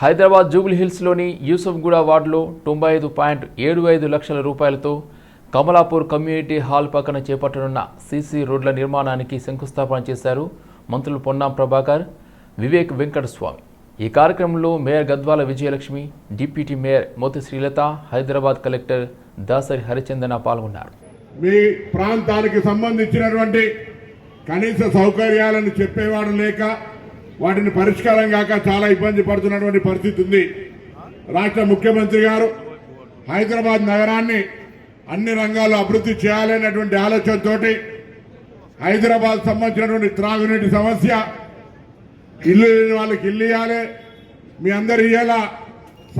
హైదరాబాద్ జూబ్లీహిల్స్లోని యూసఫ్గూడ వార్డులో తొంభై ఐదు పాయింట్ ఏడు ఐదు లక్షల రూపాయలతో కమలాపూర్ కమ్యూనిటీ హాల్ పక్కన చేపట్టనున్న సీసీ రోడ్ల నిర్మాణానికి శంకుస్థాపన చేశారు మంత్రులు పొన్నాం ప్రభాకర్ వివేక్ వెంకటస్వామి. ఈ కార్యక్రమంలో mayor Gadwal Vijayalakshmi deputy mayor Moti Srilatha Hyderabad collector Dasari Harichandana పాల్గొన్నారు. మీ ప్రాంతానికి సంబంధించినటువంటి కనీస సౌకర్యాలను చెప్పేవాడు లేక వాటిని పరిష్కారం కాక చాలా ఇబ్బంది పడుతున్నటువంటి పరిస్థితి ఉంది. రాష్ట్ర ముఖ్యమంత్రి గారు హైదరాబాద్ నగరాన్ని అన్ని రంగాల్లో అభివృద్ధి చేయాలనేటువంటి ఆలోచనతోటి హైదరాబాద్ సంబంధించినటువంటి త్రాగునీటి సమస్య ఇల్లు లేని వాళ్ళకి ఇల్లు ఇవ్వాలి. మీ అందరు ఇయ్యాల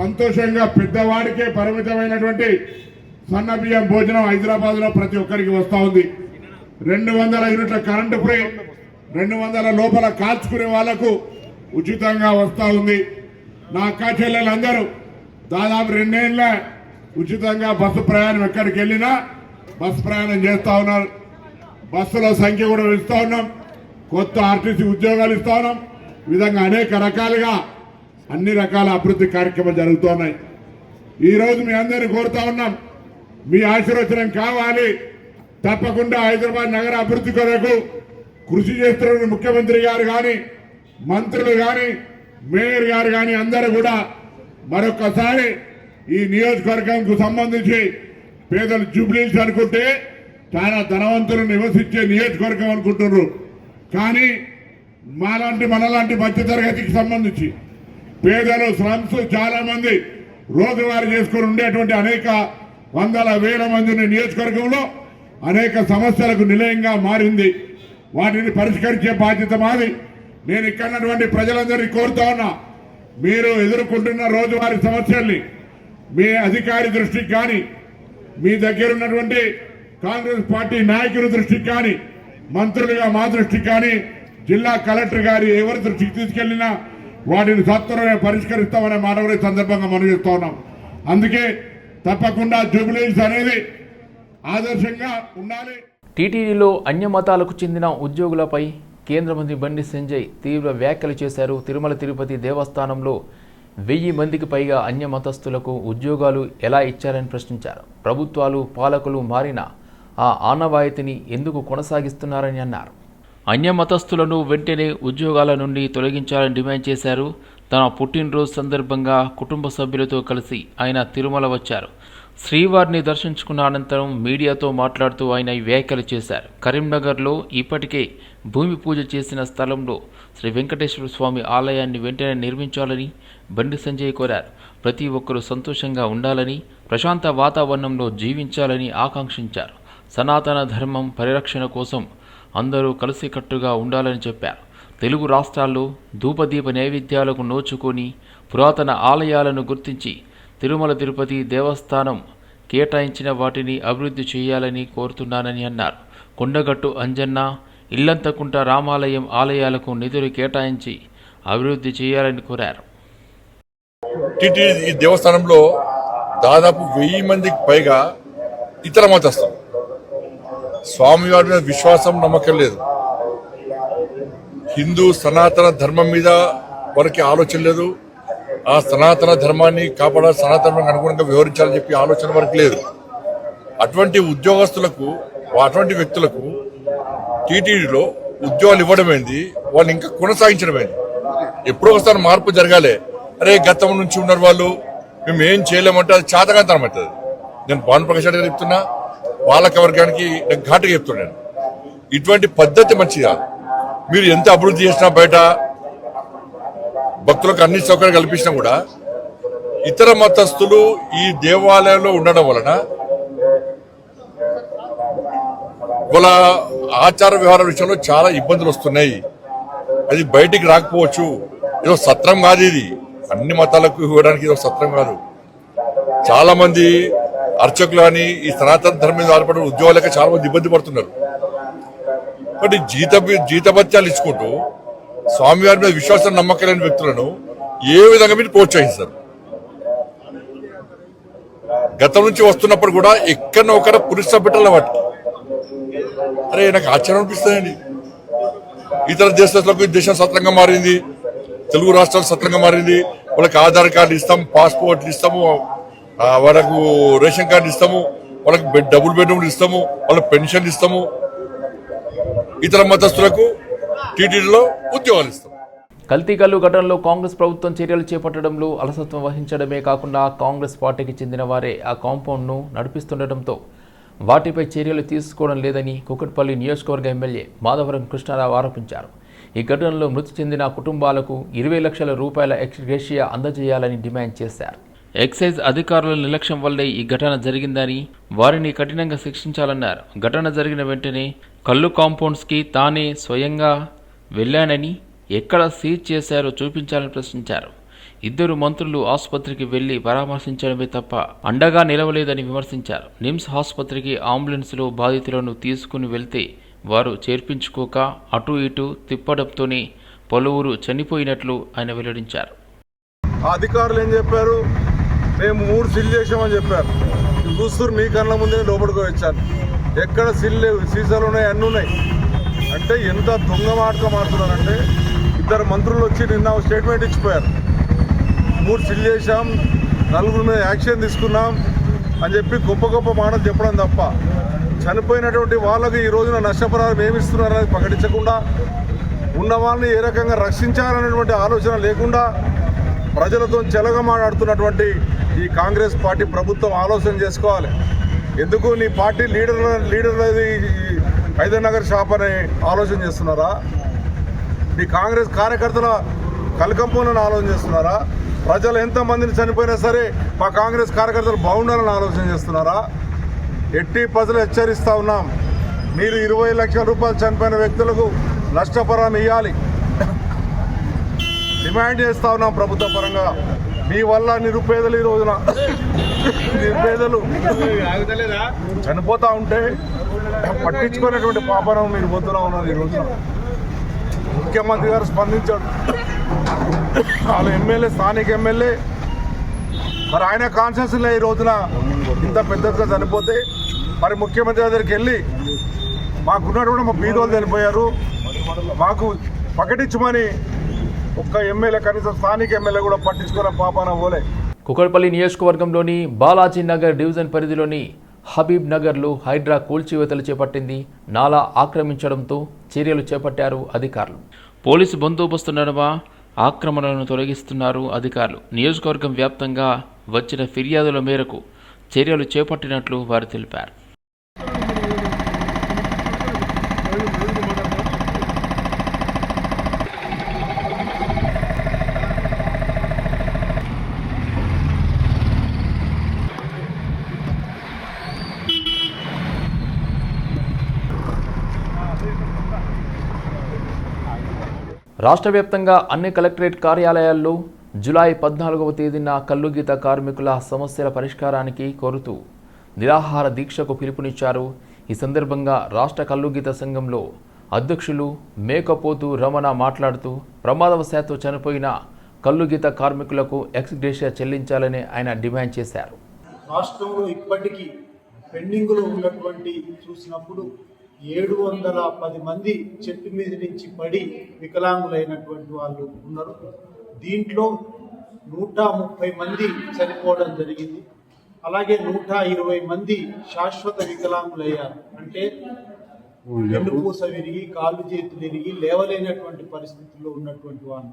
సంతోషంగా పెద్దవాడికే పరిమితమైనటువంటి సన్న బియ్యం భోజనం హైదరాబాద్లో ప్రతి ఒక్కరికి వస్తూ ఉంది. రెండు వందల యూనిట్ల కరెంటు ఫ్రీ. రెండు వందల లోపల కాల్చుకునే వాళ్ళకు ఉచితంగా వస్తూ ఉంది. నా అక్క చెల్లెలందరూ దాదాపు రెండేళ్ళ ఉచితంగా బస్సు ప్రయాణం ఎక్కడికి వెళ్ళినా బస్సు ప్రయాణం చేస్తూ ఉన్నారు. బస్సుల సంఖ్య కూడా ఇస్తూ ఉన్నాం. కొత్త ఆర్టీసీ ఉద్యోగాలు ఇస్తూ ఉన్నాం. విధంగా అనేక రకాలుగా అన్ని రకాల అభివృద్ధి కార్యక్రమాలు జరుగుతున్నాయి ఈరోజు మీ అందరిని కోరుతా ఉన్నాం. మీ ఆశీర్వచనం కావాలి. తప్పకుండా హైదరాబాద్ నగర అభివృద్ధి కొరకు కృషి చేస్తున్న ముఖ్యమంత్రి గారు కానీ మంత్రులు కానీ మేయర్ గారు కానీ అందరూ కూడా మరొకసారి ఈ నియోజకవర్గంకు సంబంధించి పేదలు జూబ్లీస్ అనుకుంటే చాలా ధనవంతులు నివసించే నియోజకవర్గం అనుకుంటున్నారు. కానీ మాలాంటి మనలాంటి మధ్యతరగతికి సంబంధించి పేదలు స్లమ్స్ చాలా మంది రోజువారీ చేసుకుని ఉండేటువంటి అనేక వందల వేల మంది నియోజకవర్గంలో అనేక సమస్యలకు నిలయంగా మారింది. వాటిని పరిష్కరించే బాధ్యత మాది. నేను ఇక్కడ ఉన్నటువంటి ప్రజలందరినీ కోరుతా ఉన్నా. మీరు ఎదుర్కొంటున్న రోజువారీ సమస్యల్ని మీ అధికారి దృష్టికి కానీ మీ దగ్గర ఉన్నటువంటి కాంగ్రెస్ పార్టీ నాయకుల దృష్టికి కానీ మంత్రులుగా మా దృష్టికి కానీ జిల్లా కలెక్టర్ గారి ఎవరి దృష్టికి తీసుకెళ్ళినా వాటిని సత్వరమే పరిష్కరిస్తామనే మాట సందర్భంగా మనం చెప్తా ఉన్నాం. అందుకే తప్పకుండా జూబిలీస్ అనేది ఆదర్శంగా ఉండాలి. టీటీడీలో అన్య మతాలకు చెందిన ఉద్యోగులపై కేంద్ర మంత్రి బండి సంజయ్ తీవ్ర వ్యాఖ్యలు చేశారు. తిరుమల తిరుపతి దేవస్థానంలో వెయ్యి మందికి పైగా అన్య మతస్థులకు ఉద్యోగాలు ఎలా ఇచ్చారని ప్రశ్నించారు. ప్రభుత్వాలు పాలకులు మారిన ఆ ఆనవాయితీని ఎందుకు కొనసాగిస్తున్నారని అన్నారు. అన్య మతస్థులను వెంటనే ఉద్యోగాల నుండి తొలగించాలని డిమాండ్ చేశారు. తన పుట్టినరోజు సందర్భంగా కుటుంబ సభ్యులతో కలిసి ఆయన తిరుమల వచ్చారు. శ్రీవారిని దర్శించుకున్న అనంతరం మీడియాతో మాట్లాడుతూ ఆయన వ్యాఖ్యలు చేశారు. కరీంనగర్లో ఇప్పటికే భూమి పూజ చేసిన స్థలంలో శ్రీ వెంకటేశ్వర స్వామి ఆలయాన్ని వెంటనే నిర్మించాలని బండి సంజయ్ కోరారు. ప్రతి ఒక్కరూ సంతోషంగా ఉండాలని ప్రశాంత వాతావరణంలో జీవించాలని ఆకాంక్షించారు. సనాతన ధర్మం పరిరక్షణ కోసం అందరూ కలిసికట్టుగా ఉండాలని చెప్పారు. తెలుగు రాష్ట్రాల్లో ధూపదీప నైవేద్యాలకు నోచుకొని పురాతన ఆలయాలను గుర్తించి తిరుమల తిరుపతి దేవస్థానం కేటాయించిన వాటిని అభివృద్ధి చేయాలని కోరుతున్నానని అన్నారు. కొండగట్టు అంజన్న ఇల్లంతకుంట రామాలయం ఆలయాలకు నిధులు కేటాయించి అభివృద్ధి చేయాలని కోరారు. ఈ దేవస్థానంలో దాదాపు వెయ్యి మందికి పైగా ఇతర మతస్థులు. స్వామివారి మీద విశ్వాసం నమ్మకం లేదు. హిందూ సనాతన ధర్మం మీద వారికి ఆలోచన లేదు. ఆ సనాతన ధర్మాన్ని కాపాడాలి సనాతనానికి అనుగుణంగా వివరించాలని చెప్పి ఆలోచన వరకు లేదు. అటువంటి ఉద్యోగస్తులకు అటువంటి వ్యక్తులకు టీటీడీలో ఉద్యోగాలు ఇవ్వడం ఏంది? వాళ్ళు ఇంకా కొనసాగించడం ఏంది? ఎప్పుడో ఒకసారి మార్పు జరగాలి. అరే గతం నుంచి ఉన్నారు వాళ్ళు. మేము ఏం చేయలేమంటే అది చాతకాంతరం అవుతుంది. నేను భాను ప్రకాష్ రెడ్డి గారు చెప్తున్నా పాలక వర్గానికి నేను ఘాటుగా చెప్తున్నాను ఇటువంటి పద్ధతి మంచిది కాదు. మీరు ఎంత అభివృద్ధి చేసినా బయట భక్తులకు అన్ని సౌకర్యాలు కల్పించినా కూడా ఇతర మతస్థులు ఈ దేవాలయంలో ఉండడం వలన వాళ్ళ ఆచార వ్యవహార విషయంలో చాలా ఇబ్బందులు వస్తున్నాయి. అది బయటికి రాకపోవచ్చు. ఏదో సత్రం కాదు ఇది. అన్ని మతాలకు ఇవ్వడానికి ఇది ఒక సత్రం కాదు. చాలా మంది అర్చకులు అని ఈ సనాతన ధర్మం మీద ఆధారపడిన ఉద్యోగాలకి చాలా మంది ఇబ్బంది పడుతున్నారు. కాబట్టి జీత జీతభత్యాలు ఇచ్చుకుంటూ స్వామివారి మీద విశ్వాసం నమ్మకం లేని వ్యక్తులను ఏ విధంగా మీరు ప్రోత్సహిస్తారు? గతం నుంచి వస్తున్నప్పుడు కూడా ఎక్కడ ఒక పురుష పెట్టాలి వాటికి. అరే నాకు ఆశ్చర్యం అనిపిస్తుందండి. ఇతర దేశాలకు దేశం సత్రంగా మారింది తెలుగు రాష్ట్రాలు సత్రంగా మారింది. వాళ్ళకి ఆధార్ కార్డు ఇస్తాము పాస్పోర్ట్లు ఇస్తాము వాళ్ళకు రేషన్ కార్డు ఇస్తాము వాళ్ళకి బెడ్ డబుల్ బెడ్రూమ్లు ఇస్తాము వాళ్ళకి పెన్షన్ ఇస్తాము. ఇతర మతస్థులకు టీటీడీలో ఉద్యోగాలు ఇస్తాం. కల్తీ కల్లు ఘటనలో కాంగ్రెస్ ప్రభుత్వం చర్యలు చేపట్టడంలో అలసత్వం వహించడమే కాకుండా కాంగ్రెస్ పార్టీకి చెందిన వారే ఆ కాంపౌండ్ను నడిపిస్తుండటంతో వాటిపై చర్యలు తీసుకోవడం లేదని కుకట్పల్లి నియోజకవర్గ ఎమ్మెల్యే మాధవరం కృష్ణారావు ఆరోపించారు. ఈ ఘటనలో మృతి చెందిన కుటుంబాలకు ఇరవై లక్షల రూపాయల ఎక్స్గ్రేషియా అందజేయాలని డిమాండ్ చేశారు. ఎక్సైజ్ అధికారుల నిర్లక్ష్యం వల్లే ఈ ఘటన జరిగిందని వారిని కఠినంగా శిక్షించాలన్నారు. ఘటన జరిగిన వెంటనే కళ్ళు కాంపౌండ్స్కి తానే స్వయంగా వెళ్ళానని ఎక్కడ సీజ్ చేశారో చూపించాలని ప్రశ్నించారు. ఇద్దరు మంత్రులు ఆసుపత్రికి వెళ్ళి పరామర్శించడమే తప్ప అండగా నిలవలేదని విమర్శించారు. నిమ్స్ ఆసుపత్రికి అంబులెన్స్లో బాధితులను తీసుకుని వెళ్తే వారు చేర్పించుకోక అటు ఇటు తిప్పడంతోనే పలువురు చనిపోయినట్లు ఆయన వెల్లడించారు. అధికారులు ఏం చెప్పారు? మేము మూడు సిల్ చేసామని చెప్పారు. చూస్తున్నారు మీ కళ్ళ ముందే లోపలికి వచ్చాను. ఎక్కడ సిల్ లేవు. సీసాలు ఉన్నాయి అన్నీ ఉన్నాయి. అంటే ఎంత దొంగ మాటగా మాడుతున్నారంటే ఇద్దరు మంత్రులు వచ్చి నిన్న స్టేట్మెంట్ ఇచ్చిపోయారు. మూడు సిల్ చేశాం నలుగురు మీద యాక్షన్ తీసుకున్నాం అని చెప్పి గొప్ప గొప్ప మాటలు చెప్పడం తప్ప చనిపోయినటువంటి వాళ్ళకి ఈ రోజున నష్టపరిహారం ఏమిస్తున్నారనేది ప్రకటించకుండా ఉన్న వాళ్ళని ఏ రకంగా రక్షించాలనేటువంటి ఆలోచన లేకుండా ప్రజలతో చెలగమాడుతున్నటువంటి ఈ కాంగ్రెస్ పార్టీ ప్రభుత్వం ఆలోచన చేసుకోవాలి. ఎందుకు నీ party leader leader Hydernagar shop అని ఆలోచన చేస్తున్నారా? నీ కాంగ్రెస్ కార్యకర్తల కలకంపులను ఆలోచన చేస్తున్నారా? ప్రజలు ఎంతమందిని చనిపోయినా సరే మా కాంగ్రెస్ కార్యకర్తలు బాగుండాలని ఆలోచన చేస్తున్నారా? ఎట్టి ప్రజలు హెచ్చరిస్తా ఉన్నాం. మీరు ఇరవై లక్షల రూపాయలు చనిపోయిన వ్యక్తులకు నష్టపరం ఇవ్వాలి డిమాండ్ చేస్తా ఉన్నాం ప్రభుత్వ పరంగా. మీ వల్ల నిరుపేదలు ఈ రోజున నిరుపేదలు చనిపోతా ఉంటే పట్టించుకునేటువంటి పాపనం మీరు పోతున్నా ఉన్నారు ఈ రోజున. ముఖ్యమంత్రి గారు స్పందించాడు. వాళ్ళ ఎమ్మెల్యే స్థానిక ఎమ్మెల్యే. మరి ఆయన కాన్షియస్లో ఈ రోజున ఇంత పెద్దగా చనిపోతే మరి ముఖ్యమంత్రి దగ్గరికి వెళ్ళి మాకున్నటువంటి మా బీదోలు చనిపోయారు. మాకు ప్రకటించమని ఒక్క ఎమ్మెల్యే కనీసం స్థానిక ఎమ్మెల్యే కూడా పట్టించుకున్న పాపాన పోలే. కుకట్పల్లి నియోజకవర్గంలోని బాలాజీ నగర్ డివిజన్ పరిధిలోని హబీబ్ నగర్లో హైడ్రా కూల్చివేతలు చేపట్టింది. నాలా ఆక్రమించడంతో చర్యలు చేపట్టారు అధికారులు. పోలీసు బందోబస్తు నడుమ ఆక్రమణలను తొలగిస్తున్నారు అధికారులు. నియోజకవర్గం వ్యాప్తంగా వచ్చిన ఫిర్యాదుల మేరకు చర్యలు చేపట్టినట్లు వారు తెలిపారు. రాష్ట్ర వ్యాప్తంగా అన్ని కలెక్టరేట్ కార్యాలయాల్లో జులై పద్నాలుగవ తేదీన కల్లుగీత కార్మికుల సమస్యల పరిష్కారానికి కోరుతూ నిరాహార దీక్షకు పిలుపునిచ్చారు. ఈ సందర్భంగా రాష్ట్ర కల్లుగీత సంఘంలో అధ్యక్షులు మేకపోతు రమణ మాట్లాడుతూ ప్రమాదవశాత్తు చనిపోయిన కల్లుగీత కార్మికులకు ఎక్స్గ్రేషియా చెల్లించాలని ఆయన డిమాండ్ చేశారు. రాష్ట్రంలో ఇప్పటికీ పెండింగ్లో ఉన్నటువంటి చూసినప్పుడు ఏడు వందల పది మంది చెట్టు మీద నుంచి పడి వికలాంగులైనటువంటి వాళ్ళు ఉన్నారు. దీంట్లో నూట ముప్పై మంది చనిపోవడం జరిగింది. అలాగే నూట ఇరవై మంది శాశ్వత వికలాంగులయ్యారు. అంటే వెన్నుపూస విరిగి కాళ్ళు చేతులు విరిగి లేవలేనటువంటి పరిస్థితుల్లో ఉన్నటువంటి వాళ్ళు.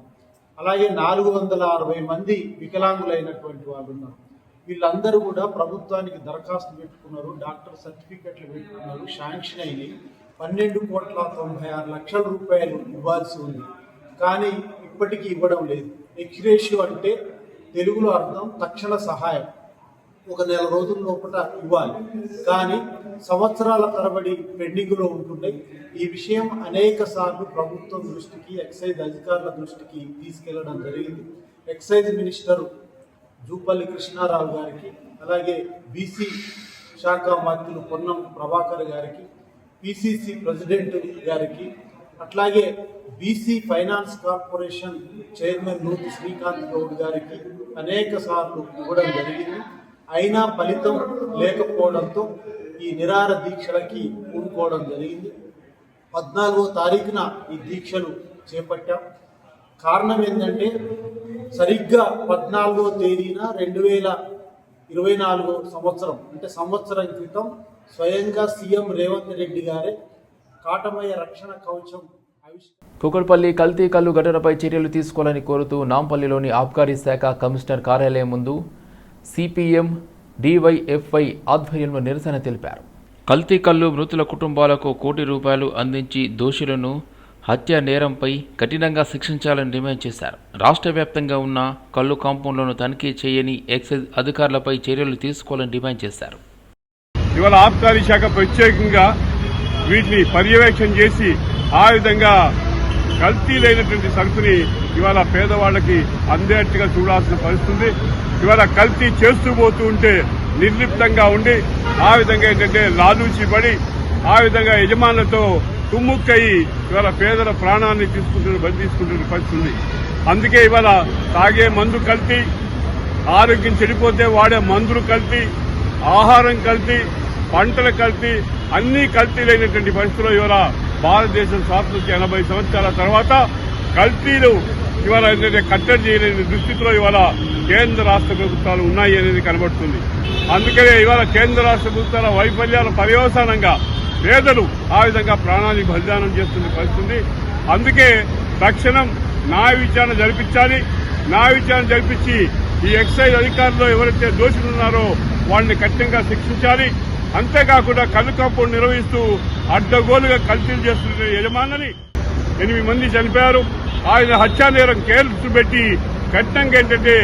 అలాగే నాలుగు వందల అరవై మంది వికలాంగులైనటువంటి వాళ్ళు ఉన్నారు. వీళ్ళందరూ కూడా ప్రభుత్వానికి దరఖాస్తు పెట్టుకున్నారు డాక్టర్ సర్టిఫికెట్లు పెట్టుకున్నారు శాంక్షన్ అయినాయి. పన్నెండు కోట్ల తొంభై ఆరు లక్షల రూపాయలు ఇవ్వాల్సి ఉంది. కానీ ఇప్పటికీ ఇవ్వడం లేదు. ఎక్స్రేషియో అంటే తెలుగులో అర్థం తక్షణ సహాయం. ఒక నెల రోజుల లోపల ఇవ్వాలి. కానీ సంవత్సరాల తరబడి పెండింగ్లో ఉంటున్నాయి ఈ విషయం అనేక సార్లు ప్రభుత్వం దృష్టికి ఎక్సైజ్ అధికారుల దృష్టికి తీసుకెళ్ళడం జరిగింది. ఎక్సైజ్ మినిస్టర్ జూపల్లి కృష్ణారావు గారికి అలాగే బీసీ శాఖ మంత్రులు పొన్నం ప్రభాకర్ గారికి పిసిసి ప్రెసిడెంట్ గారికి అట్లాగే BC finance corporation chairman Nuthi Srikanth Goud గారికి అనేక సార్లు ఇవ్వడం జరిగింది. అయినా ఫలితం లేకపోవడంతో ఈ నిరార దీక్షలకి కూడుకోవడం జరిగింది. పద్నాలుగో తారీఖున ఈ దీక్షలు చేపట్టాం. కారణం ఏంటంటే సరిగ్గా పద్నాలుగో తేదీన రెండు వేల ఇరవై నాలుగో సంవత్సరం అంటే సంవత్సరం క్రితం స్వయంగా సీఎం రేవంత్ రెడ్డి గారే కాటమయ్య రక్షణ కవచం కుకట్పల్లి కల్తీ కల్లు ఘటనపై చర్యలు తీసుకోవాలని కోరుతూ నాంపల్లిలోని ఆబ్కారీ శాఖ కమిషనర్ కార్యాలయం ముందు సిపిఎం డివైఎఫ్ఐ ఆధ్వర్యంలో నిరసన తెలిపారు. కల్తీ కల్లు మృతుల కుటుంబాలకు కోటి రూపాయలు అందించి దోషులను హత్య నేరంపై కఠినంగా శిక్షించాలని డిమాండ్ చేశారు. రాష్ట్ర వ్యాప్తంగా ఉన్న కళ్ళు కాంపౌండ్లను తనిఖీ చేయని ఎక్సైజ్ అధికారులపై చర్యలు తీసుకోవాలని డిమాండ్ చేశారు. ఇవాళ ఆబ్కారీ శాఖ ప్రత్యేకంగా వీటిని పర్యవేక్షణ చేసి ఆ విధంగా కల్తీలైనటువంటి సరుకుని ఇవాళ పేదవాళ్ళకి అందేట్టుగా చూడాల్సిన పరిస్థితి ఇవాళ కల్తీ చేస్తూ పోతూ ఉంటే నిర్లిప్తంగా ఉండి ఆ విధంగా ఏంటంటే లాలూచి పడి ఆ విధంగా యజమానులతో తుమ్ముక్కయి ఇవాళ పేదల ప్రాణాన్ని తీసుకుంటున్న బలి తీసుకుంటున్న పరిస్థితి ఉంది. అందుకే ఇవాళ తాగే మందు కల్తీ ఆరోగ్యం చెడిపోతే వాడే మందులు కల్తీ ఆహారం కల్తీ పంటల కల్తీ అన్ని కల్తీలైనటువంటి పరిస్థితుల్లో ఇవాళ భారతదేశం స్వాతంత్ర ఎనభై సంవత్సరాల తర్వాత కల్తీలు ఇవాళ ఏంటంటే కట్టడి చేయలేని దుస్థితిలో ఇవాళ కేంద్ర రాష్ట్ర ప్రభుత్వాలు ఉన్నాయి అనేది కనబడుతుంది అందుకనే ఇవాళ కేంద్ర రాష్ట్ర ప్రభుత్వాల వైఫల్యాల పర్యవసానంగా పేదలు ఆ విధంగా ప్రాణాన్ని బలిదానం చేస్తున్న పరిస్థితి. అందుకే తక్షణం న్యాయ విచారణ జరిపించాలి. న్యాయ విచారణ జరిపించి ఈ ఎక్సైజ్ అధికారులు ఎవరైతే దోషులు ఉన్నారో వాళ్ళని కఠినంగా శిక్షించాలి. అంతేకాకుండా కళ్ళు కాంపౌండ్ నిర్వహిస్తూ అడ్డగోలుగా కల్తీలు చేస్తున్న యజమానులని ఎనిమిది మంది చనిపోయారు. ఆయన హత్యా నేరం కేసు పెట్టి కఠినంగా ఏంటంటే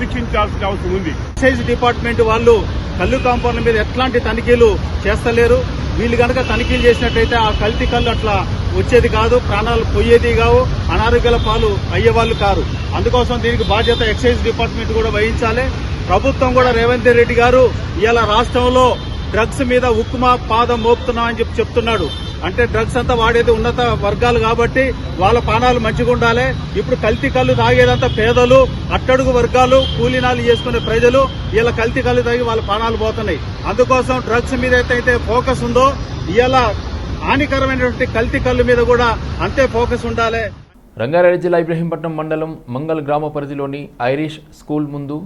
శిక్షించాల్సిన అవసరం ఉంది. ఎక్సైజ్ డిపార్ట్మెంట్ వాళ్ళు కళ్ళు కాంపౌండ్ల మీద ఎట్లాంటి తనిఖీలు చేస్తలేరు. వీళ్ళు కనుక తనిఖీలు చేసినట్టయితే ఆ కల్తీ కళ్ళు అట్లా వచ్చేది కాదు ప్రాణాలు పోయేది కావు అనారోగ్యాల పాలు అయ్యేవాళ్ళు కారు. అందుకోసం దీనికి బాధ్యత ఎక్సైజ్ డిపార్ట్మెంట్ కూడా వహించాలి. ప్రభుత్వం కూడా రేవంత్ రెడ్డి గారు ఇలా రాష్ట్రంలో డ్రగ్స్ మీద ఉక్కుమా పాదం మోపుతున్నా అని చెప్పి చెప్తున్నాడు. అంటే డ్రగ్స్ అంతా వాడేది ఉన్నత వర్గాలు కాబట్టి వాళ్ళ పానాలు మంచిగా ఉండాలి. ఇప్పుడు కల్తీ కళ్ళు తాగేదంతా పేదలు అట్టడుగు వర్గాలు కూలీనాలు చేసుకునే ప్రజలు ఇలా కల్తీ కళ్ళు తాగి వాళ్ళ పానాలు పోతున్నాయి. అందుకోసం డ్రగ్స్ మీద అయితే ఫోకస్ ఉందో ఇలా హానికరమైనటువంటి కల్తీ కళ్ళు మీద కూడా అంతే ఫోకస్ ఉండాలి. రంగారెడ్డి జిల్లా ఇబ్రహీంపట్నం మండలం మంగళ గ్రామ పరిధిలోని ఐరిష్ స్కూల్ ముందు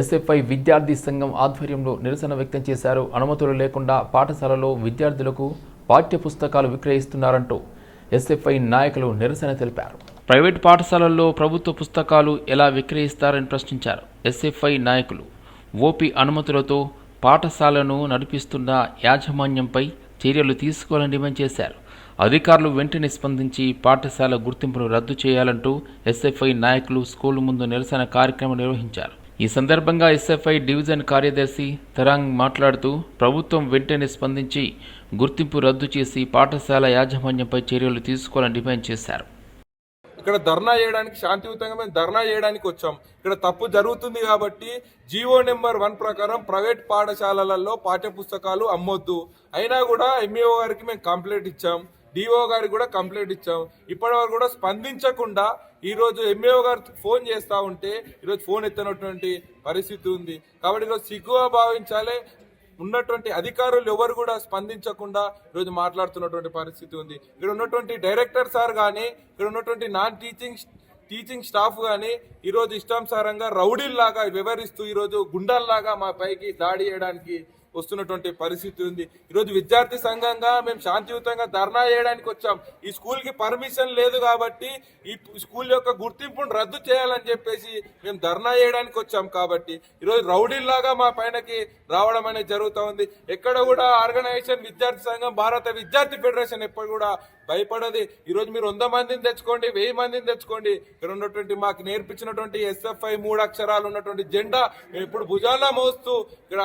ఎస్ఎఫ్ఐ విద్యార్థి సంఘం ఆధ్వర్యంలో నిరసన వ్యక్తం చేశారు. అనుమతులు లేకుండా పాఠశాలలో విద్యార్థులకు పాఠ్య పుస్తకాలు విక్రయిస్తున్నారంటూ ఎస్ఎఫ్ఐ నాయకులు నిరసన తెలిపారు. ప్రైవేట్ పాఠశాలల్లో ప్రభుత్వ పుస్తకాలు ఎలా విక్రయిస్తారని ప్రశ్నించారు ఎస్ఎఫ్ఐ నాయకులు. ఓపీ అనుమతులతో పాఠశాలను నడిపిస్తున్న యాజమాన్యంపై చర్యలు తీసుకోవాలని డిమాండ్ చేశారు. అధికారులు వెంటనే స్పందించి పాఠశాల గుర్తింపును రద్దు చేయాలంటూ ఎస్ఎఫ్ఐ నాయకులు స్కూల్ ముందు నిరసన కార్యక్రమం నిర్వహించారు. ఈ సందర్భంగా ఎస్ఎఫ్ఐ డివిజన్ కార్యదర్శి తరాంగ్ మాట్లాడుతూ ప్రభుత్వం వెంటనే స్పందించి గుర్తింపు రద్దు చేసి పాఠశాల యాజమాన్యంపై చర్యలు తీసుకోవాలని డిమాండ్ చేశారు. ఇక్కడ ధర్నా చేయడానికి శాంతియుతంగా మేము ధర్నా చేయడానికి వచ్చాం. ఇక్కడ తప్పు జరుగుతుంది కాబట్టి జీవో నెంబర్ వన్ ప్రకారం ప్రైవేట్ పాఠశాలలలో పాఠ్య పుస్తకాలు అమ్మొద్దు. అయినా కూడా ఎంఈఓ గారికి మేము కంప్లైంట్ ఇచ్చాం. డిఓ గారికి కూడా కంప్లైంట్ ఇచ్చాం. ఇప్పటివరకు కూడా స్పందించకుండా ఈరోజు ఎంఏఓ గారు ఫోన్ చేస్తూ ఉంటే ఈరోజు ఫోన్ ఎత్తనటువంటి పరిస్థితి ఉంది. కాబట్టి ఈరోజు సిగ్గుగా భావించాలి. ఉన్నటువంటి అధికారులు ఎవరు కూడా స్పందించకుండా ఈరోజు మాట్లాడుతున్నటువంటి పరిస్థితి ఉంది. ఇక్కడ ఉన్నటువంటి డైరెక్టర్ సార్ కానీ ఇక్కడ ఉన్నటువంటి నాన్ టీచింగ్ టీచింగ్ స్టాఫ్ కానీ ఈరోజు ఇష్టానుసారంగా రౌడీల్లాగా వివరిస్తూ ఈరోజు గుండాల్లాగా మా పైకి దాడి చేయడానికి వస్తున్నటువంటి పరిస్థితి ఉంది. ఈరోజు విద్యార్థి సంఘంగా మేము శాంతియుతంగా ధర్నా చేయడానికి వచ్చాం. ఈ స్కూల్కి పర్మిషన్ లేదు కాబట్టి ఈ స్కూల్ యొక్క గుర్తింపును రద్దు చేయాలని చెప్పేసి మేము ధర్నా చేయడానికి వచ్చాం కాబట్టి ఈరోజు రౌడీల్లాగా మా పైనకి రావడం అనేది జరుగుతూ ఉంది. ఎక్కడ కూడా ఆర్గనైజేషన్ విద్యార్థి సంఘం భారత విద్యార్థి ఫెడరేషన్ ఎప్పుడు కూడా భయపడది. ఈరోజు మీరు వంద మందిని తెచ్చుకోండి వెయ్యి మందిని తెచ్చుకోండి. ఇక్కడ ఉన్నటువంటి మాకు నేర్పించినటువంటి ఎస్ఎఫ్ఐ మూడు అక్షరాలు ఉన్నటువంటి జెండా మేము ఇప్పుడు భుజాల్లో మోస్తూ ఇక్కడ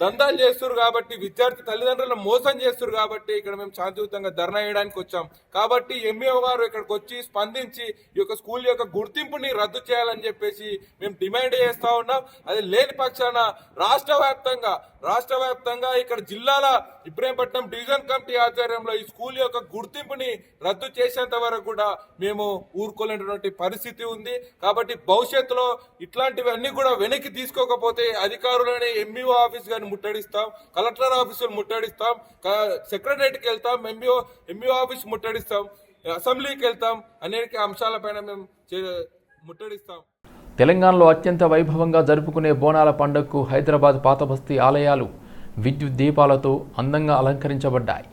దందాలు చేస్తారు కాబట్టి విద్యార్థి తల్లిదండ్రులను మోసం చేస్తారు కాబట్టి ఇక్కడ మేము శాంతియుతంగా ధర్నా చేయడానికి వచ్చాం. కాబట్టి ఎంఈఓ గారు ఇక్కడికి వచ్చి స్పందించి ఈ యొక్క స్కూల్ యొక్క గుర్తింపుని రద్దు చేయాలని చెప్పేసి మేము డిమాండ్ చేస్తా ఉన్నాం. అది లేని పక్షాన రాష్ట్ర వ్యాప్తంగా రాష్ట్ర వ్యాప్తంగా ఇక్కడ జిల్లాల ఇబ్రహీంపట్నం డివిజన్ కమిటీ ఆధ్వర్యంలో ఈ స్కూల్ యొక్క గుర్తింపుని రద్దు చేసేంత వరకు కూడా మేము ఊరుకోలేనటువంటి పరిస్థితి ఉంది. కాబట్టి భవిష్యత్తులో ఇట్లాంటివన్నీ కూడా వెనక్కి తీసుకోకపోతే అధికారులని ఎంఈఓ ఆఫీస్ గారిని ముట్టడిస్తాం కలెక్టర్ ఆఫీసులు ముట్టడిస్తాం సెక్రటరియట్కి వెళ్తాం ఎంఈఓ ఎంఈఓ ఆఫీస్ ముట్టడిస్తాం అసెంబ్లీకి వెళ్తాం అనేక అంశాలపైన మేము చే- ముట్టడిస్తాం. తెలంగాణలో అత్యంత వైభవంగా జరుపుకునే బోనాల పండుగకు హైదరాబాద్ పాతబస్తీ ఆలయాలు విద్యుత్ దీపాలతో అందంగా అలంకరించబడ్డాయి.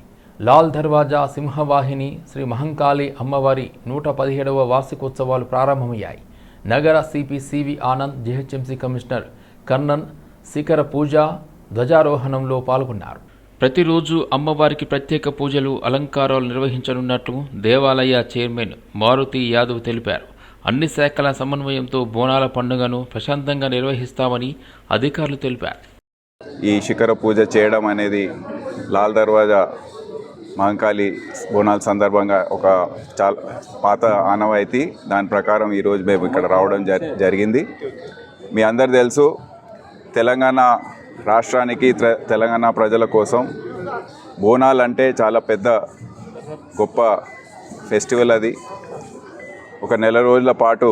లాల్ దర్వాజా సింహవాహిని శ్రీ మహంకాళి అమ్మవారి నూట పదిహేడవ వార్షికోత్సవాలు ప్రారంభమయ్యాయి. నగర CP CV Anand GHMC commissioner Karnan శిఖర పూజ ధ్వజారోహణంలో పాల్గొన్నారు. ప్రతిరోజు అమ్మవారికి ప్రత్యేక పూజలు అలంకారాలు నిర్వహించనున్నట్లు దేవాలయ చైర్మన్ మారుతి యాదవ్ తెలిపారు. అన్ని శాఖల సమన్వయంతో బోనాల పండుగను ప్రశాంతంగా నిర్వహిస్తామని అధికారులు తెలిపారు. ఈ శిఖర పూజ చేయడం అనేది లాల్ దర్వాజా మహంకాళి బోనాల సందర్భంగా ఒక చాలా పాత ఆనవాయితీ దాని ప్రకారం ఈరోజు మేము ఇక్కడ రావడం జరిగింది. మీ అందరు తెలుసు తెలంగాణ రాష్ట్రానికి తెలంగాణ ప్రజల కోసం బోనాలు అంటే చాలా పెద్ద గొప్ప ఫెస్టివల్ అది. ఒక నెల రోజుల పాటు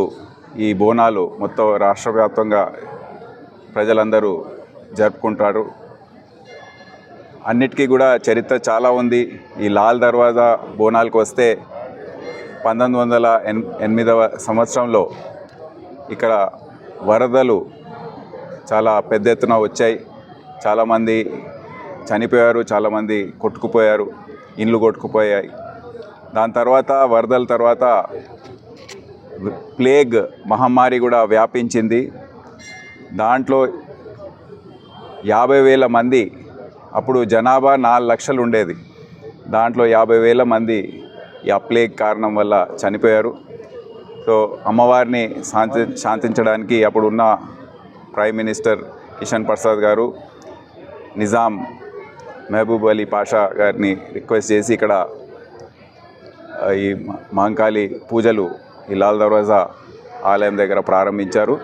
ఈ బోనాలు మొత్తం రాష్ట్ర వ్యాప్తంగా ప్రజలందరూ జరుపుకుంటారు. అన్నిటికీ కూడా చరిత్ర చాలా ఉంది. ఈ లాల్ దర్వాజా బోనాలకు వస్తే పంతొమ్మిది వందల ఎన్ ఎనిమిదవ సంవత్సరంలో ఇక్కడ వరదలు చాలా పెద్ద ఎత్తున వచ్చాయి. చాలామంది చనిపోయారు చాలామంది కొట్టుకుపోయారు ఇండ్లు కొట్టుకుపోయాయి. దాని తర్వాత వరదల తర్వాత ప్లేగ్ మహమ్మారి కూడా వ్యాపించింది. దాంట్లో యాభై వేల మంది అప్పుడు జనాభా నాలుగు లక్షలు ఉండేది. దాంట్లో యాభై వేల మంది ఆ ప్లేగ్ కారణం వల్ల చనిపోయారు. సో అమ్మవారిని శాంతి శాంతించడానికి అప్పుడు ఉన్న ప్రైమ్ మినిస్టర్ కిషన్ ప్రసాద్ గారు నిజాం మహబూబ్ అలీ పాషా గారిని రిక్వెస్ట్ చేసి ఇక్కడ ఈ మాంకాళి మహంకాళి పూజలు ఈ లాల్ దర్వాజా ఆలయం దగ్గర ప్రారంభించారు.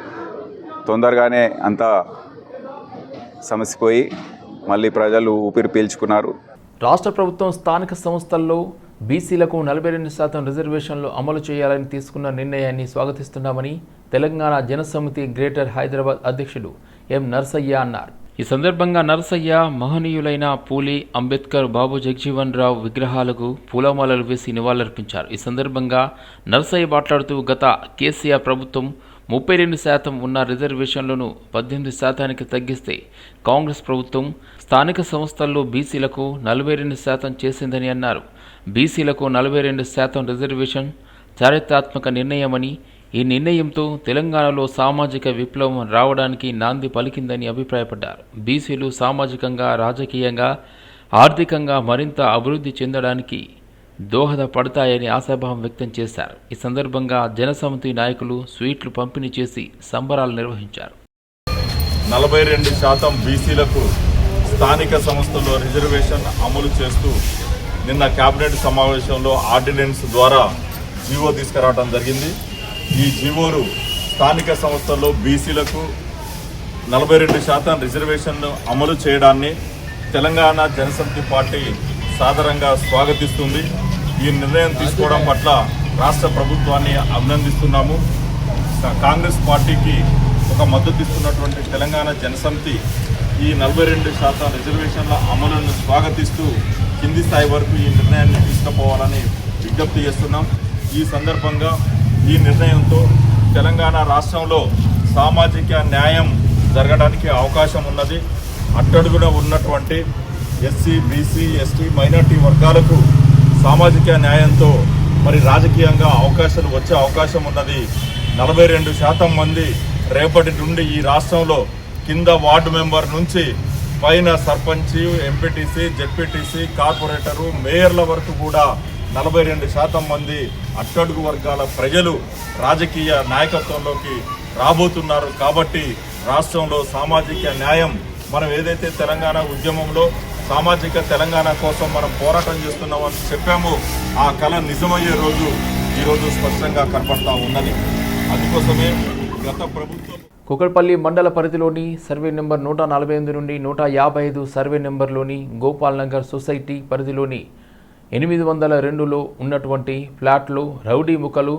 తొందరగానే అంతా సమసిపోయి మళ్ళీ ప్రజలు ఊపిరి పీల్చుకున్నారు. రాష్ట్ర ప్రభుత్వం స్థానిక సంస్థల్లో బీసీలకు నలభై రెండు శాతం రిజర్వేషన్లు అమలు చేయాలని తీసుకున్న నిర్ణయాన్ని స్వాగతిస్తున్నామని తెలంగాణ జనసమితి గ్రేటర్ హైదరాబాద్ అధ్యక్షుడు ఎం నర్సయ్య అన్నారు. ఈ సందర్భంగా నరసయ్య మహనీయులైన పూలి అంబేద్కర్ బాబు జగజీవన్ రావు విగ్రహాలకు పూలమాలలు వేసి నివాళులర్పించారు. ఈ సందర్భంగా నరసయ్య మాట్లాడుతూ గత కేసీఆర్ ప్రభుత్వం ముప్పై రెండు శాతం ఉన్న రిజర్వేషన్లను పద్దెనిమిది శాతానికి తగ్గిస్తే కాంగ్రెస్ ప్రభుత్వం స్థానిక సంస్థల్లో బీసీలకు నలభై రెండు శాతం చేసిందని అన్నారు. బీసీలకు నలభై రెండు శాతం రిజర్వేషన్ చారిత్రాత్మక నిర్ణయమని ఈ నిర్ణయంతో తెలంగాణలో సామాజిక విప్లవం రావడానికి నాంది పలికిందని అభిప్రాయపడ్డారు. బీసీలు సామాజికంగా రాజకీయంగా ఆర్థికంగా మరింత అభివృద్ధి చెందడానికి దోహదపడతాయని ఆశాభావం వ్యక్తం చేశారు. ఈ సందర్భంగా జనసమితి నాయకులు స్వీట్లు పంపిణీ చేసి సంబరాలు నిర్వహించారు. నలభై రెండు శాతం బీసీలకు స్థానిక సంస్థల్లో రిజర్వేషన్ అమలు చేస్తూ నిన్న కేబినెట్ సమావేశంలో ఆర్డినెన్స్ ద్వారా జీవో తీసుకురావడం జరిగింది. ఈ జీవోలు స్థానిక సంస్థల్లో బీసీలకు నలభై రెండు శాతం రిజర్వేషన్ను అమలు చేయడాన్ని తెలంగాణ జనసమితి పార్టీ సాదరంగా స్వాగతిస్తుంది. ఈ నిర్ణయం తీసుకోవడం పట్ల రాష్ట్ర ప్రభుత్వాన్ని అభినందిస్తున్నాము. కాంగ్రెస్ పార్టీకి ఒక మద్దతు ఇస్తున్నటువంటి తెలంగాణ జనసమితి ఈ నలభై రెండు శాతం రిజర్వేషన్ల అమలును స్వాగతిస్తూ కింది స్థాయి వరకు ఈ నిర్ణయాన్ని తీసుకుపోవాలని విజ్ఞప్తి చేస్తున్నాం. ఈ సందర్భంగా ఈ నిర్ణయంతో తెలంగాణ రాష్ట్రంలో సామాజిక న్యాయం జరగడానికి అవకాశం ఉన్నది. అట్టడుగున ఉన్నటువంటి ఎస్సీ బీసీ ఎస్టీ మైనార్టీ వర్గాలకు సామాజిక న్యాయంతో మరి రాజకీయంగా అవకాశాలు వచ్చే అవకాశం ఉన్నది. నలభై రెండు శాతం మంది రేపటి నుండి ఈ రాష్ట్రంలో కింద వార్డు మెంబర్ నుంచి పైన సర్పంచి ఎంపీటీసీ జెడ్పీటీసీ కార్పొరేటరు మేయర్ల వరకు కూడా నలభై రెండు శాతం మంది అట్టడుగు వర్గాల ప్రజలు రాజకీయ నాయకత్వంలోకి రాబోతున్నారు కాబట్టి రాష్ట్రంలో సామాజిక న్యాయం మనం ఏదైతే తెలంగాణ ఉద్యమంలో సామాజిక తెలంగాణ కోసం మనం పోరాటం చేస్తున్నామని చెప్పామో ఆ కళ నిజమయ్యే రోజు ఈరోజు స్పష్టంగా కనపడతా ఉన్నది. అందుకోసమే గత ప్రభుత్వం కుకట్పల్లి మండల పరిధిలోని సర్వే నెంబర్ నూట నలభై ఎనిమిది నుండి నూట యాభై ఐదు సర్వే నెంబర్లోని గోపాల్ నగర్ సొసైటీ పరిధిలోని ఎనిమిది వందల రెండులో ఉన్నటువంటి ఫ్లాట్లు రౌడీ ముఖలు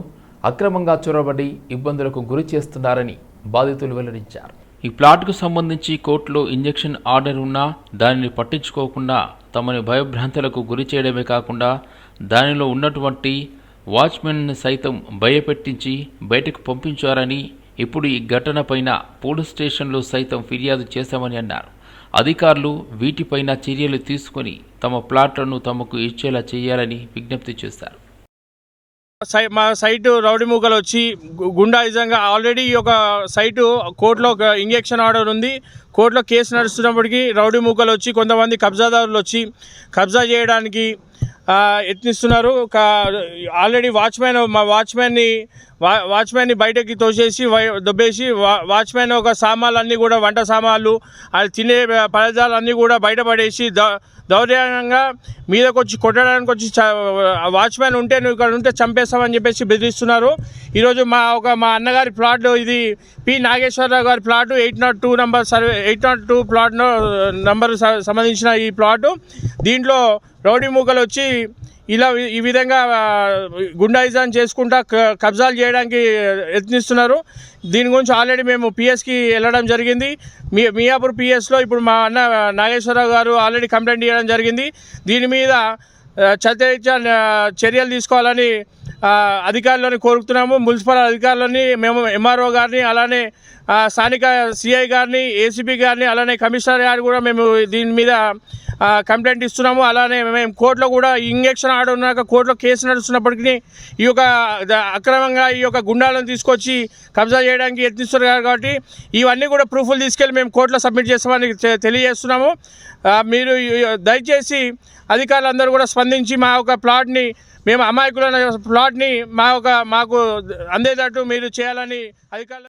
అక్రమంగా చొరబడి ఇబ్బందులకు గురి చేస్తున్నారని బాధితులు వెల్లడించారు. ఈ ప్లాట్కు సంబంధించి కోర్టులో ఇంజెక్షన్ ఆర్డర్ ఉన్నా దానిని పట్టించుకోకుండా తమని భయభ్రాంతులకు గురి చేయడమే కాకుండా దానిలో ఉన్నటువంటి వాచ్మెన్ సైతం భయపెట్టించి బయటకు పంపించారని ఇప్పుడు ఈ ఘటనపైన పోలీస్ స్టేషన్లో సైతం ఫిర్యాదు చేశామని అన్నారు. అధికారులు వీటిపైన చర్యలు తీసుకొని తమ ప్లాట్లను తమకు ఇచ్చేలా చేయాలని విజ్ఞప్తి చేశారు. సై మా సైటు రౌడీ మూకలు వచ్చి గు- ఆల్రెడీ ఈ యొక్క సైటు కోర్టులో ఒక ఇంజెక్షన్ ఆర్డర్ ఉంది. కోర్టులో కేసు నడుస్తున్నప్పటికీ రౌడీ మూకలు వచ్చి కొంతమంది కబ్జాదారులు వచ్చి కబ్జా చేయడానికి యత్నిస్తున్నారు. ఆల్రెడీ వాచ్మెన్ మా వాచ్మెన్ని వాచ్మెన్ని బయటకి తోసేసి దొబ్బేసి వాచ్మెన్ ఒక సామాన్లు అన్నీ కూడా వంట సామాన్లు అది తినే పదార్థాలు అన్నీ కూడా బయటపడేసి దౌర్యంగా దౌర్జన్యంగా మీదకి వచ్చి కొట్టడానికి వచ్చి వాచ్మెన్ ఉంటే నువ్వు ఇక్కడ ఉంటే చంపేస్తామని చెప్పేసి బెదిరిస్తున్నారు. ఈరోజు మా ఒక మా అన్నగారి ప్లాట్ ఇది పి. నాగేశ్వరరావు గారి plot eight nought two number survey eight nought two plot number సంబంధించిన ఈ ప్లాట్ దీంట్లో రౌడీ మూకలు వచ్చి ఇలా ఈ విధంగా గుండాయిజాన్ చేసుకుంటా క- కబ్జాలు చేయడానికి యత్నిస్తున్నారు. దీని గురించి ఆల్రెడీ మేము పిఎస్కి వెళ్ళడం జరిగింది. మీ మియాపూర్ పిఎస్లో ఇప్పుడు మా అన్న నాగేశ్వరరావు గారు ఆల్రెడీ కంప్లైంట్ చేయడం జరిగింది. దీని మీద చర్య చర్యలు తీసుకోవాలని అధికారులను కోరుతున్నాము. మున్సిపల్ అధికారులని మేము ఎంఆర్ఓ గారిని అలానే స్థానిక సిఐ గారిని ఏసీపీ గారిని అలానే కమిషనర్ గారిని కూడా మేము దీని మీద కంప్లైంట్ ఇస్తున్నాము. అలానే మేము కోర్టులో కూడా ఇంజక్షన్ ఆర్డర్ ఉన్నాక కోర్టులో కేసు నడుస్తున్నప్పటికీ ఈ యొక్క అక్రమంగా ఈ యొక్క గుండాలను తీసుకొచ్చి కబ్జా చేయడానికి యత్నిస్తున్నారు కాబట్టి ఇవన్నీ కూడా ప్రూఫ్లు తీసుకెళ్ళి మేము కోర్టులో సబ్మిట్ చేస్తామని తె- తెలియజేస్తున్నాము. మీరు దయచేసి అధికారులందరూ కూడా స్పందించి మా యొక్క ప్లాట్ని మేము అమాయకులైన ప్లాట్ని మా ఒక మాకు అందేటట్టు మీరు చేయాలని అధికారులు